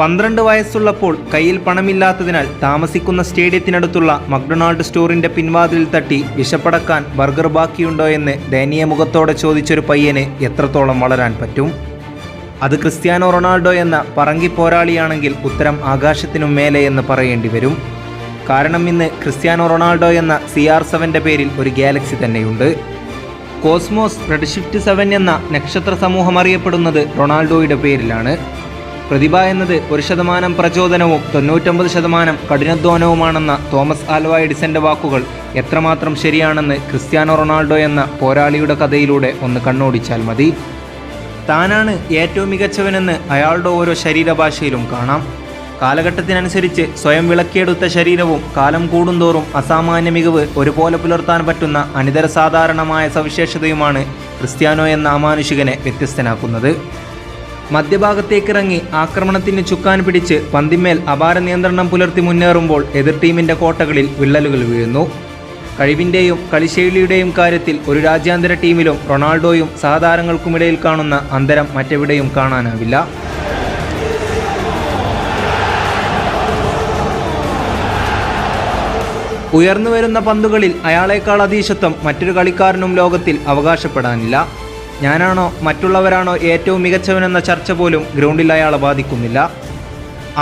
പന്ത്രണ്ട് വയസ്സുള്ളപ്പോൾ കയ്യിൽ പണമില്ലാത്തതിനാൽ താമസിക്കുന്ന സ്റ്റേഡിയത്തിനടുത്തുള്ള മക്ഡൊണാൾഡ് സ്റ്റോറിന്റെ പിൻവാതിലിൽ തട്ടി വിശപ്പടക്കാൻ ബർഗർ ബാക്കിയുണ്ടോ എന്ന് ദയനീയ മുഖത്തോടെ ചോദിച്ചൊരു പയ്യന് എത്രത്തോളം വളരാൻ പറ്റും? അത് ക്രിസ്ത്യാനോ റൊണാൾഡോ എന്ന പറങ്കി പോരാളിയാണെങ്കിൽ ഉത്തരം ആകാശത്തിനും മേലെ എന്ന് പറയേണ്ടി വരും. കാരണം ഇന്ന് ക്രിസ്ത്യാനോ റൊണാൾഡോ എന്ന സി ആർ സെവന്റെ പേരിൽ ഒരു ഗാലക്സി തന്നെയുണ്ട്. കോസ്മോസ് റെഡ്ഷിഫ്റ്റ് സെവൻ എന്ന നക്ഷത്ര സമൂഹം അറിയപ്പെടുന്നത് റൊണാൾഡോയുടെ പേരിലാണ്. പ്രതിഭ എന്നത് ഒരു ശതമാനം പ്രചോദനവും തൊണ്ണൂറ്റൊമ്പത് ശതമാനം കഠിനാധ്വാനവുമാണെന്ന തോമസ് ആൽവ എഡിസന്റെ വാക്കുകൾ എത്രമാത്രം ശരിയാണെന്ന് ക്രിസ്ത്യാനോ റൊണാൾഡോ എന്ന പോരാളിയുടെ കഥയിലൂടെ ഒന്ന് കണ്ണോടിച്ചാൽ മതി. താനാണ് ഏറ്റവും മികച്ചവനെന്ന് അയാളുടെ ഓരോ ശരീരഭാഷയിലും കാണാം. കാലഘട്ടത്തിനനുസരിച്ച് സ്വയം വിളക്കിയെടുത്ത ശരീരവും കാലം കൂടുന്തോറും അസാമാന്യ മികവ് ഒരുപോലെ പുലർത്താൻ പറ്റുന്ന അനിതര സാധാരണമായ സവിശേഷതയുമാണ് ക്രിസ്ത്യാനോ എന്ന അമാനുഷികനെ വ്യത്യസ്തനാക്കുന്നത്. മധ്യഭാഗത്തേക്കിറങ്ങി ആക്രമണത്തിന് ചുക്കാൻ പിടിച്ച് പന്തിമേൽ അപാര നിയന്ത്രണം പുലർത്തി മുന്നേറുമ്പോൾ എതിർ ടീമിന്റെ കോട്ടകളിൽ വിള്ളലുകൾ വീഴുന്നു. കഴിവിന്റെയും കളിശൈലിയുടെയും കാര്യത്തിൽ ഒരു രാജ്യാന്തര ടീമിലും റൊണാൾഡോയും സഹതാരങ്ങൾക്കുമിടയിൽ കാണുന്ന അന്തരം മറ്റെവിടെയും കാണാനാവില്ല. ഉയർന്നുവരുന്ന പന്തുകളിൽ അയാളേക്കാൾ അതീശത്വം മറ്റൊരു കളിക്കാരനും ലോകത്തിൽ അവകാശപ്പെടാനില്ല. ഞാനാണോ മറ്റുള്ളവരാണോ ഏറ്റവും മികച്ചവനെന്ന ചർച്ച പോലും ഗ്രൗണ്ടിൽ അയാളെ ബാധിക്കുന്നില്ല.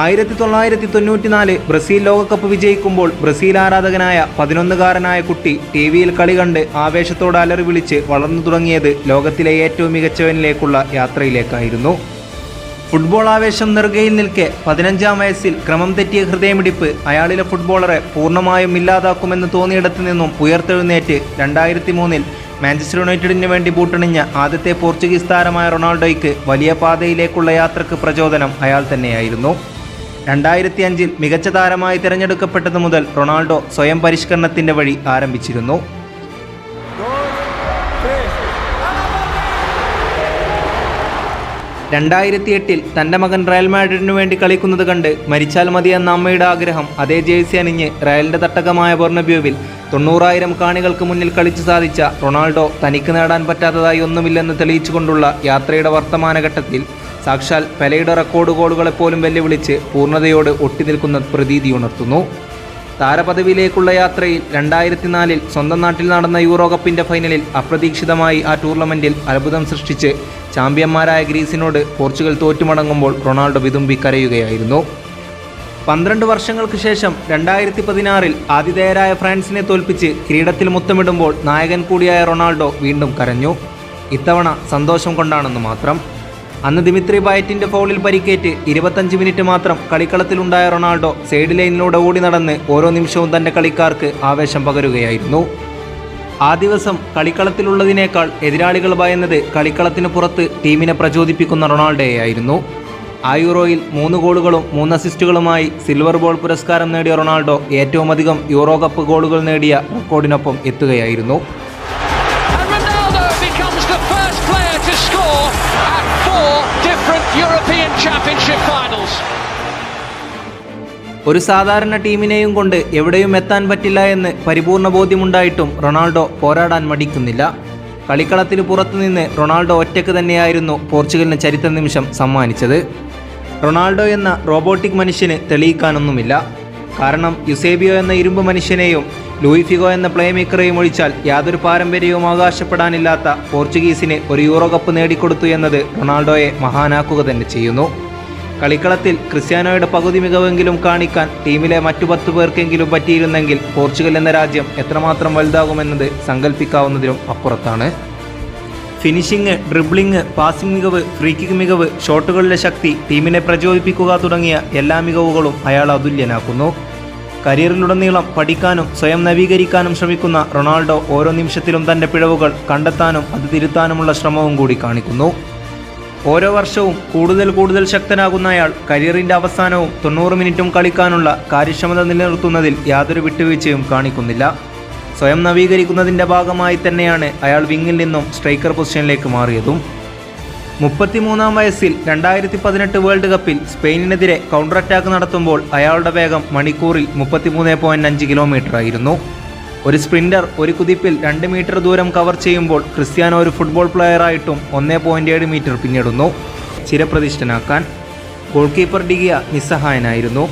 ആയിരത്തി തൊള്ളായിരത്തി തൊണ്ണൂറ്റിനാല് ബ്രസീൽ ലോകകപ്പ് വിജയിക്കുമ്പോൾ ബ്രസീൽ ആരാധകനായ പതിനൊന്നുകാരനായ കുട്ടി ടി വിയിൽ കളി കണ്ട് ആവേശത്തോടെ അലറി വിളിച്ച് വളർന്നു തുടങ്ങിയത് ലോകത്തിലെ ഏറ്റവും മികച്ചവനിലേക്കുള്ള യാത്രയിലേക്കായിരുന്നു. ഫുട്ബോൾ ആവേശം നെറുകയിൽ നിൽക്കെ പതിനഞ്ചാം വയസ്സിൽ ക്രമം തെറ്റിയ ഹൃദയമിടിപ്പ് അയാളിലെ ഫുട്ബോളറെ പൂർണമായും ഇല്ലാതാക്കുമെന്ന് തോന്നിയിടത്തു നിന്നും ഉയർത്തെഴുന്നേറ്റ് രണ്ടായിരത്തി മൂന്നിൽ മാഞ്ചസ്റ്റർ യുണൈറ്റഡിന് വേണ്ടി ബൂട്ടണിഞ്ഞ ആദ്യത്തെ പോർച്ചുഗീസ് താരമായ റൊണാൾഡോയ്ക്ക് വലിയ പാതയിലേക്കുള്ള യാത്രയ്ക്ക് പ്രചോദനം അയാൾ തന്നെയായിരുന്നു. രണ്ടായിരത്തി അഞ്ചിൽ മികച്ച താരമായി തിരഞ്ഞെടുക്കപ്പെട്ടതു മുതൽ റൊണാൾഡോ സ്വയം പരിഷ്കരണത്തിന്റെ വഴി ആരംഭിച്ചിരുന്നു. രണ്ടായിരത്തി എട്ടിൽ തന്റെ മകൻ റയൽ മാഡ്രിഡിനു വേണ്ടി കളിക്കുന്നത് കണ്ട് മരിച്ചാൽ മതി എന്ന അമ്മയുടെ ആഗ്രഹം അതേ ജേഴ്സി അണിഞ്ഞ് റയലിന്റെ തട്ടകമായ ബൊർണബ്യൂവിൽ തൊണ്ണൂറായിരം കാണികൾക്ക് മുന്നിൽ കളിച്ചു സാധിച്ച റൊണാൾഡോ തനിക്ക് നേടാൻ പറ്റാത്തതായി ഒന്നുമില്ലെന്ന് തെളിയിച്ചുകൊണ്ടുള്ള യാത്രയുടെ വർത്തമാനഘട്ടത്തിൽ സാക്ഷാൽ പെലയുടെ റെക്കോർഡ് ഗോളുകളെപ്പോലും വെല്ലുവിളിച്ച് പൂർണതയോട് ഒട്ടിനിൽക്കുന്ന പ്രതീതി ഉണർത്തുന്നു. താരപദവിയിലേക്കുള്ള യാത്രയിൽ രണ്ടായിരത്തി നാലിൽ സ്വന്തം നാട്ടിൽ നടന്ന യൂറോ കപ്പിന്റെ ഫൈനലിൽ അപ്രതീക്ഷിതമായി ആ ടൂർണമെന്റിൽ അത്ഭുതം സൃഷ്ടിച്ച് ചാമ്പ്യന്മാരായ ഗ്രീസിനോട് പോർച്ചുഗൽ തോറ്റുമടങ്ങുമ്പോൾ റൊണാൾഡോ വിതുമ്പി കരയുകയായിരുന്നു. പന്ത്രണ്ട് വർഷങ്ങൾക്ക് ശേഷം രണ്ടായിരത്തി പതിനാറിൽ ആതിഥേയരായ ഫ്രാൻസിനെ തോൽപ്പിച്ച് കിരീടത്തിൽ മുത്തമിടുമ്പോൾ നായകൻ കൂടിയായ റൊണാൾഡോ വീണ്ടും കരഞ്ഞു. ഇത്തവണ സന്തോഷം കൊണ്ടാണെന്ന് മാത്രം. അന്ന് ദിമിത്രി ബയറ്റിന്റെ ഫോളിൽ പരിക്കേറ്റ് ഇരുപത്തഞ്ച് മിനിറ്റ് മാത്രം കളിക്കളത്തിലുണ്ടായ റൊണാൾഡോ സൈഡ് ലൈനിലൂടെ ഓടി നടന്ന് ഓരോ നിമിഷവും തന്റെ കളിക്കാർക്ക് ആവേശം പകരുകയായിരുന്നു. ആ ദിവസം കളിക്കളത്തിലുള്ളതിനേക്കാൾ എതിരാളികൾ ഭയന്നത് കളിക്കളത്തിന് പുറത്ത് ടീമിനെ പ്രചോദിപ്പിക്കുന്ന റൊണാൾഡോയായിരുന്നു ആ യൂറോയിൽ മൂന്ന് ഗോളുകളും മൂന്ന് അസിസ്റ്റുകളുമായി സിൽവർ ബോൾ പുരസ്കാരം നേടിയ റൊണാൾഡോ ഏറ്റവുമധികം യൂറോ കപ്പ് ഗോളുകൾ നേടിയ റെക്കോർഡിനൊപ്പം എത്തുകയായിരുന്നു. Championship finals. ഒരു സാധാരണ ടീമിനെയും കൊണ്ട് എവിടെയും എത്താൻ പറ്റില്ല എന്ന് പരിപൂർണ ബോധ്യമുണ്ടായിട്ടും റൊണാൾഡോ പോരാടാൻ മടിക്കുന്നില്ല. കളിക്കളത്തിന് പുറത്തുനിന്ന് റൊണാൾഡോ ഒറ്റയ്ക്ക് തന്നെയായിരുന്നു പോർച്ചുഗലിന് ചരിത്ര നിമിഷം സമ്മാനിച്ചത്. റൊണാൾഡോ എന്ന റോബോട്ടിക് മനുഷ്യന് തെളിയിക്കാനൊന്നുമില്ല. കാരണം യുസേബിയോ എന്ന ഇരുമ്പ് മനുഷ്യനെയും ലൂയിഫിഗോ എന്ന പ്ലേമേക്കറെയും ഒഴിച്ചാൽ യാതൊരു പാരമ്പര്യവും അവകാശപ്പെടാനില്ലാത്ത പോർച്ചുഗീസിന് ഒരു യൂറോ കപ്പ് നേടിക്കൊടുത്തു എന്നത് റൊണാൾഡോയെ മഹാനാക്കുക തന്നെ ചെയ്യുന്നു. കളിക്കളത്തിൽ ക്രിസ്ത്യാനോയുടെ പകുതി മികവെങ്കിലും കാണിക്കാൻ ടീമിലെ മറ്റു പത്ത് പേർക്കെങ്കിലും പറ്റിയിരുന്നെങ്കിൽ പോർച്ചുഗൽ എന്ന രാജ്യം എത്രമാത്രം വലുതാകുമെന്നത് സങ്കല്പിക്കാവുന്നതിലും അപ്പുറത്താണ്. ഫിനിഷിംഗ് ഡ്രിബ്ലിംഗ് പാസിംഗ് മികവ് ഫ്രീക്കിക്ക് മികവ് ഷോട്ടുകളിലെ ശക്തി ടീമിനെ പ്രചോദിപ്പിക്കുക തുടങ്ങിയ എല്ലാ മികവുകളും അയാൾ അതുല്യനാക്കുന്നു. കരിയറിലുടനീളം പഠിക്കാനും സ്വയം നവീകരിക്കാനും ശ്രമിക്കുന്ന റൊണാൾഡോ ഓരോ നിമിഷത്തിലും തന്റെ പിഴവുകൾ കണ്ടെത്താനും അത് തിരുത്താനുമുള്ള ശ്രമവും കൂടി കാണിക്കുന്നു. ഓരോ വർഷവും കൂടുതൽ കൂടുതൽ ശക്തനാകുന്ന അയാൾ കരിയറിന്റെ അവസാനവും തൊണ്ണൂറ് മിനിറ്റും കളിക്കാനുള്ള കാര്യക്ഷമത നിലനിർത്തുന്നതിൽ യാതൊരു വിട്ടുവീഴ്ചയും കാണിക്കുന്നില്ല. സ്വയം നവീകരിക്കുന്നതിന്റെ ഭാഗമായി തന്നെയാണ് അയാൾ വിങ്ങിൽ നിന്നും സ്ട്രൈക്കർ പൊസിഷനിലേക്ക് മാറിയതും. മുപ്പത്തിമൂന്നാം വയസ്സിൽ രണ്ടായിരത്തി പതിനെട്ട് വേൾഡ് കപ്പിൽ സ്പെയിനിനെതിരെ കൗണ്ടർ അറ്റാക്ക് നടത്തുമ്പോൾ അയാളുടെ വേഗം മണിക്കൂറിൽ മുപ്പത്തിമൂന്ന് പോയിന്റ് അഞ്ച് കിലോമീറ്റർ ആയിരുന്നു. ഒരു സ്പ്രിന്റർ ഒരു കുതിപ്പിൽ രണ്ട് മീറ്റർ ദൂരം കവർ ചെയ്യുമ്പോൾ ക്രിസ്ത്യാനോ ഒരു ഫുട്ബോൾ പ്ലെയറായിട്ടും ഒന്നേ പോയിന്റ് ഏഴ് മീറ്റർ പിന്നിടുന്നു. ചിരപ്രതിഷ്ഠനാക്കാൻ. ഗോൾ കീപ്പർ ഡിഗിയ നിസ്സഹായനായിരുന്നു.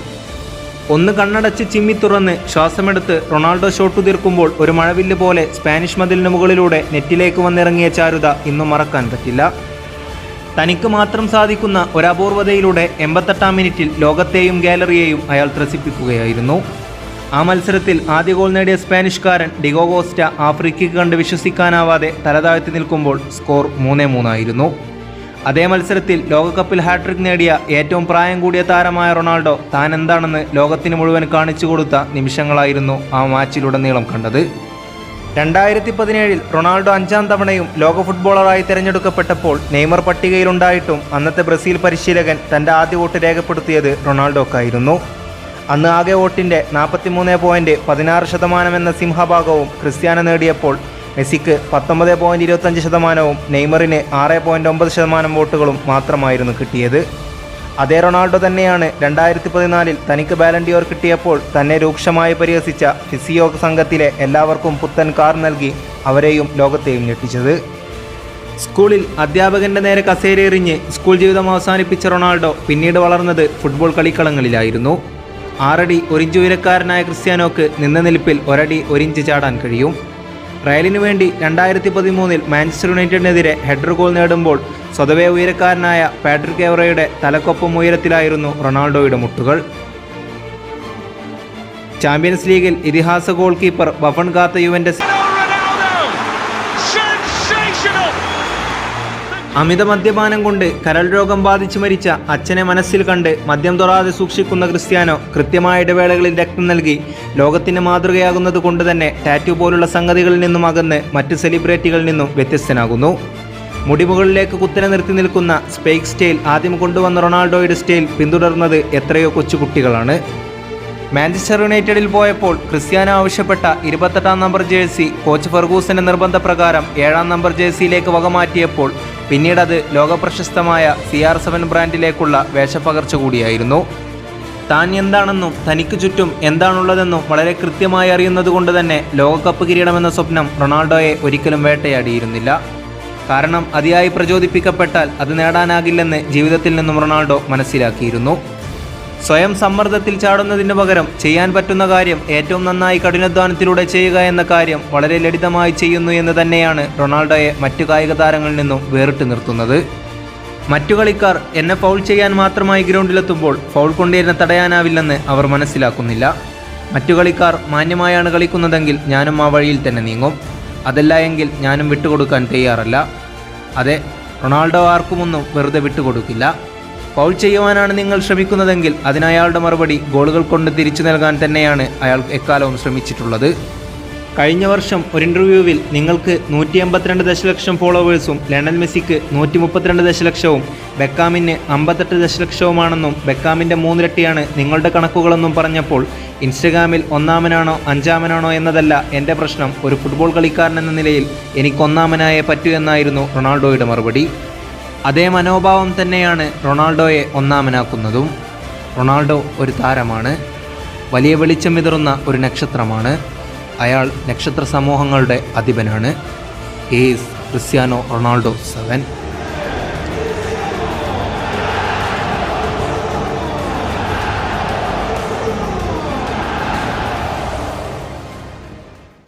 ഒന്ന് കണ്ണടച്ച് ചിമ്മി തുറന്ന് ശ്വാസമെടുത്ത് റൊണാൾഡോ ഷോട്ട് തീർക്കുമ്പോൾ ഒരു മഴവില്ല് പോലെ സ്പാനിഷ് മതിലിന് മുകളിലൂടെ നെറ്റിലേക്ക് വന്നിറങ്ങിയ ചാരുത ഇന്നും മറക്കാൻ പറ്റില്ല. തനിക്ക് മാത്രം സാധിക്കുന്ന ഒരപൂർവതയിലൂടെ എൺപത്തെട്ടാം മിനിറ്റിൽ ലോകത്തെയും ഗാലറിയെയും അയാൾ ത്രസിപ്പിക്കുകയായിരുന്നു. ആ മത്സരത്തിൽ ആദ്യ ഗോൾ നേടിയ സ്പാനിഷ്കാരൻ ഡിഗോ കോസ്റ്റ ആ കണ്ട് വിശ്വസിക്കാനാവാതെ തലതാഴ്ത്തി നിൽക്കുമ്പോൾ സ്കോർ മൂന്നേ മൂന്നായിരുന്നു. അതേ മത്സരത്തിൽ ലോകകപ്പിൽ ഹാട്രിക് നേടിയ ഏറ്റവും പ്രായം കൂടിയ താരമായ റൊണാൾഡോ താൻ എന്താണെന്ന് ലോകത്തിന് മുഴുവൻ കാണിച്ചു കൊടുത്ത നിമിഷങ്ങളായിരുന്നു ആ മാച്ചിലുടനീളം കണ്ടത്. രണ്ടായിരത്തി പതിനേഴിൽ റൊണാൾഡോ അഞ്ചാം തവണയും ലോക ഫുട്ബോളറായി തിരഞ്ഞെടുക്കപ്പെട്ടപ്പോൾ നെയ്മർ പട്ടികയിലുണ്ടായിട്ടും അന്നത്തെ ബ്രസീൽ പരിശീലകൻ തന്റെ ആദ്യ വോട്ട് രേഖപ്പെടുത്തിയത് റൊണാൾഡോക്കായിരുന്നു. അന്ന് ആകെ വോട്ടിന്റെ നാൽപ്പത്തിമൂന്ന് പോയിന്റ് പതിനാറ് ശതമാനം എന്ന സിംഹഭാഗവും ക്രിസ്ത്യാനോ നേടിയപ്പോൾ മെസ്സിക്ക് പത്തൊമ്പത് പോയിന്റ് ഇരുപത്തഞ്ച് ശതമാനവും നെയ്മറിന് ആറ് പോയിന്റ് ഒമ്പത് ശതമാനം വോട്ടുകളും മാത്രമായിരുന്നു കിട്ടിയത്. അതേ റൊണാൾഡോ തന്നെയാണ് രണ്ടായിരത്തി പതിനാലിൽ തനിക്ക് ബാലൻഡിയോർ കിട്ടിയപ്പോൾ തന്നെ രൂക്ഷമായി പരിഹസിച്ച ഫിസിയോ സംഘത്തിലെ എല്ലാവർക്കും പുത്തൻ കാർ നൽകി അവരെയും ലോകത്തെയും ഞെട്ടിച്ചത്. സ്കൂളിൽ അധ്യാപകന്റെ നേരെ കസേരയെറിഞ്ഞ് സ്കൂൾ ജീവിതം അവസാനിപ്പിച്ച റൊണാൾഡോ പിന്നീട് വളർന്നത് ഫുട്ബോൾ കളിക്കളങ്ങളിലായിരുന്നു. ആറടി ഒരിഞ്ച് ഉയരക്കാരനായ ക്രിസ്ത്യാനോക്ക് നിന്ന നിൽപ്പിൽ ഒരടി ഒരിഞ്ച് ചാടാൻ കഴിയും. റയലിനു വേണ്ടി രണ്ടായിരത്തി പതിമൂന്നിൽ മാഞ്ചസ്റ്റർ യുണൈറ്റഡിനെതിരെ ഹെഡർ ഗോൾ നേടുമ്പോൾ സ്വതവേ ഉയരക്കാരനായ പാട്രിക് എവറയുടെ തലക്കൊപ്പം ഉയരത്തിലായിരുന്നു റൊണാൾഡോയുടെ മുട്ടുകൾ. ചാമ്പ്യൻസ് ലീഗിൽ ഇതിഹാസ ഗോൾ കീപ്പർ ബഫൺ കാത്ത യുവന്റെ അമിത മദ്യപാനം കൊണ്ട് കരൾ രോഗം ബാധിച്ചു മരിച്ച അച്ഛനെ മനസ്സിൽ കണ്ട് മദ്യം തൊറാതെ സൂക്ഷിക്കുന്ന ക്രിസ്ത്യാനോ കൃത്യമായ ഇടവേളകളിൽ രക്തം നൽകി ലോകത്തിന് മാതൃകയാകുന്നത് കൊണ്ട് തന്നെ ടാറ്റു പോലുള്ള സംഗതികളിൽ നിന്നും അകന്ന് മറ്റ് സെലിബ്രിറ്റികളിൽ നിന്നും വ്യത്യസ്തനാകുന്നു. മുടിമുകളിലേക്ക് കുത്തനെ നിർത്തി നിൽക്കുന്ന സ്പേക്ക് സ്റ്റൈൽ ആദ്യം കൊണ്ടുവന്ന റൊണാൾഡോയുടെ സ്റ്റൈൽ പിന്തുടർന്നത് എത്രയോ കൊച്ചുകുട്ടികളാണ് മാഞ്ചസ്റ്റർ യുണൈറ്റഡിൽ പോയപ്പോൾ ക്രിസ്ത്യാനോ ആവശ്യപ്പെട്ട ഇരുപത്തെട്ടാം നമ്പർ ജേഴ്സി കോച്ച് ഫെർഗൂസന്റെ നിർബന്ധപ്രകാരം ഏഴാം നമ്പർ ജേഴ്സിയിലേക്ക് വകമാറ്റിയപ്പോൾ പിന്നീട് അത് ലോകപ്രശസ്തമായ സി ആർ സെവൻ ബ്രാൻഡിലേക്കുള്ള വേഷപ്പകർച്ച കൂടിയായിരുന്നു. താൻ എന്താണെന്നും തനിക്ക് ചുറ്റും എന്താണുള്ളതെന്നും വളരെ കൃത്യമായി അറിയുന്നതുകൊണ്ട് തന്നെ ലോകകപ്പ് കിരീടമെന്ന സ്വപ്നം റൊണാൾഡോയെ ഒരിക്കലും വേട്ടയാടിയിരുന്നില്ല. കാരണം അതിയായി പ്രചോദിപ്പിക്കപ്പെട്ടാൽ അത് നേടാനാകില്ലെന്ന് ജീവിതത്തിൽ നിന്നും റൊണാൾഡോ മനസ്സിലാക്കിയിരുന്നു. സ്വയം സമ്മർദ്ദത്തിൽ ചാടുന്നതിന് പകരം ചെയ്യാൻ പറ്റുന്ന കാര്യം ഏറ്റവും നന്നായി കഠിനാധ്വാനത്തിലൂടെ ചെയ്യുക എന്ന കാര്യം വളരെ ലളിതമായി ചെയ്യുന്നു എന്ന് തന്നെയാണ് റൊണാൾഡോയെ മറ്റു കായിക താരങ്ങളിൽ നിന്നും വേറിട്ട് നിർത്തുന്നത്. മറ്റു കളിക്കാർ എന്നെ ഫൗൾ ചെയ്യാൻ മാത്രമായി ഗ്രൗണ്ടിലെത്തുമ്പോൾ ഫൗൾ കൊണ്ട് എന്നെ തടയാനാവില്ലെന്ന് അവർ മനസ്സിലാക്കുന്നില്ല. മറ്റു കളിക്കാർ മാന്യമായാണ് കളിക്കുന്നതെങ്കിൽ ഞാനും ആ വഴിയിൽ തന്നെ നീങ്ങും. അതല്ല എങ്കിൽ ഞാനും വിട്ടുകൊടുക്കാൻ തയ്യാറല്ല. അതെ റൊണാൾഡോ ആർക്കുമൊന്നും വെറുതെ വിട്ടുകൊടുക്കില്ല. ഫൗൾ ചെയ്യുവാനാണ് നിങ്ങൾ ശ്രമിക്കുന്നതെങ്കിൽ അതിന് അയാളുടെ മറുപടി ഗോളുകൾ കൊണ്ട് തിരിച്ചു നൽകാൻ തന്നെയാണ് അയാൾ എക്കാലവും ശ്രമിച്ചിട്ടുള്ളത്. കഴിഞ്ഞ വർഷം ഒരു ഇന്റർവ്യൂവിൽ നിങ്ങൾക്ക് നൂറ്റി എൺപത്തിരണ്ട് ദശലക്ഷം ഫോളോവേഴ്സും ലണ്ടൻ മെസ്സിക്ക് നൂറ്റി മുപ്പത്തിരണ്ട് ദശലക്ഷവും ബെക്കാമിന് അമ്പത്തെട്ട് ദശലക്ഷവുമാണെന്നും ബെക്കാമിന്റെ മൂന്നിരട്ടിയാണ് നിങ്ങളുടെ കണക്കുകളെന്നും പറഞ്ഞപ്പോൾ ഇൻസ്റ്റഗ്രാമിൽ ഒന്നാമനാണോ അഞ്ചാമനാണോ എന്നതല്ല എന്റെ പ്രശ്നം ഒരു ഫുട്ബോൾ കളിക്കാരൻ എന്ന നിലയിൽ എനിക്ക് ഒന്നാമനായേ പറ്റൂ എന്നായിരുന്നു റൊണാൾഡോയുടെ മറുപടി. അതേ മനോഭാവം തന്നെയാണ് റൊണാൾഡോയെ ഒന്നാമനാക്കുന്നതും. റൊണാൾഡോ ഒരു താരമാണ്. വലിയ വെളിച്ചം വിതറുന്ന ഒരു നക്ഷത്രമാണ്. അയാൾ നക്ഷത്ര സമൂഹങ്ങളുടെ അധിപനാണ് ഏസ് ക്രിസ്ത്യാനോ റൊണാൾഡോ സെവൻ